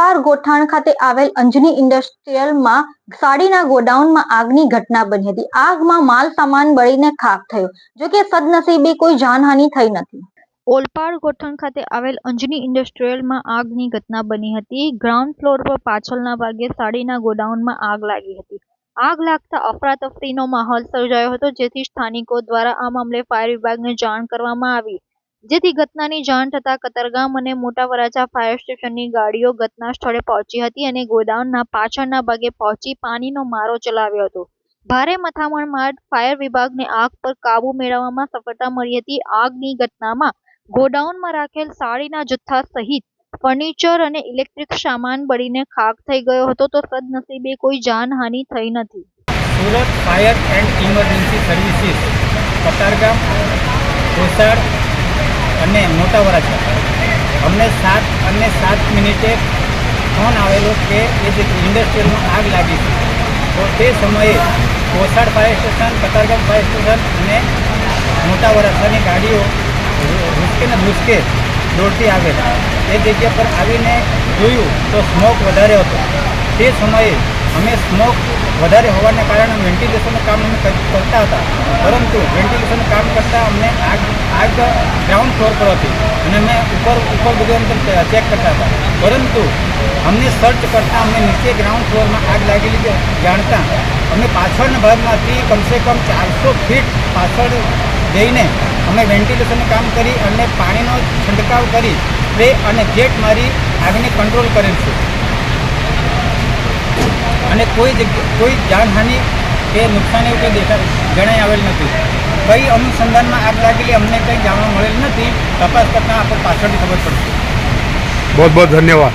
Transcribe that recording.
ઓલપાડ ગોઠાણ ખાતે આવેલ અંજની ઇન્ડસ્ટ્રીયલમાં સાડીના ગોડાઉનમાં આગની ઘટના બની હતી. આગમાં માલ સામાન બળીને ખાખ થયો, જો કે સદનસીબે કોઈ જાનહાનિ થઈ નથી. ઓલપાડ ગોઠણ ખાતે આવેલ અંજની ઇન્ડસ્ટ્રીયલમાં આગની ઘટના બની હતી. ગ્રાઉન્ડ ફ્લોર પર પાછળના ભાગે સાડીના ગોડાઉનમાં આગ લાગી હતી. આગ લાગતા અફરાતફરીનો માહોલ સર્જાયો હતો, જેથી સ્થાનિકો દ્વારા આ મામલે ફાયર વિભાગને જાણ કરવામાં આવી. જેથી ઘટનાની જાણ થતા કતારગામ અને મોટા વરાછા ફાયર સ્ટેશનની ગાડીઓ ઘટના સ્થળે પહોંચી હતી અને ગોડાઉનના પાછળના ભાગે પહોંચી પાણીનો મારો ચલાવ્યો હતો. ભારે મથામણ બાદ ફાયર વિભાગને આગ પર કાબુ મેળવવામાં સફળતા મળી હતી. આગની ઘટનામાં ગોડાઉનમાં રાખેલ સાડીના જથ્થા સહિત ફર્નિચર અને ઇલેક્ટ્રિક સામાન બળીને ખાક થઈ ગયો હતો તો સદનસીબે કોઈ જાનહાનિ થઈ નથી. Surat fire and emergency services Katargam Kosad અને મોટા વરાછા અમને સાત અને સાત મિનિટે ફોન આવેલો કે એ જે ઇન્ડસ્ટ્રીયલમાં આગ લાગી છે. તો તે સમયે Kosad fire station Katargam fire station અને મોટા વરાછાની ગાડીઓ ભૂસકે ને ભૂસકે દોડતી આવેલા. એ જગ્યા પર આવીને જોયું તો સ્મોક વધારે હતો. તે સમયે અમે સ્મોક વધારે હોવાને કારણે વેન્ટિલેશનનું કામ અમે કરતા હતા. પરંતુ વેન્ટિલેશનનું કામ કરતાં અમને આગ આગ ગ્રાઉન્ડ ફ્લોર પર હતી અને અમે ઉપર ઉપર બધું અંતર ચેક કરતા હતા. પરંતુ અમને સર્ચ કરતાં અમને નીચે ગ્રાઉન્ડ ફ્લોરમાં આગ લાગેલી જાણતા અમે પાછળના ભાગમાંથી કમસે કમ ચારસો ફીટ પાછળ જઈને અમે વેન્ટિલેશનનું કામ કરી અને પાણીનો છંટકાવ કરી સ્પ્રે અને જેટ મારી આગને કંટ્રોલ કરેલ છે. અને કોઈ જગ્યા કોઈ જાનહાનિ કે નુકસાન એવું કંઈ દેખા જણાઈ આવેલ નથી. કઈ અનુસંધાનમાં આગ લાગેલી અમને કંઈ જાણવા મળેલ નથી. તપાસ કરતાં આપણે પાછળની ખબર પડશે. બહુ બહુ ધન્યવાદ.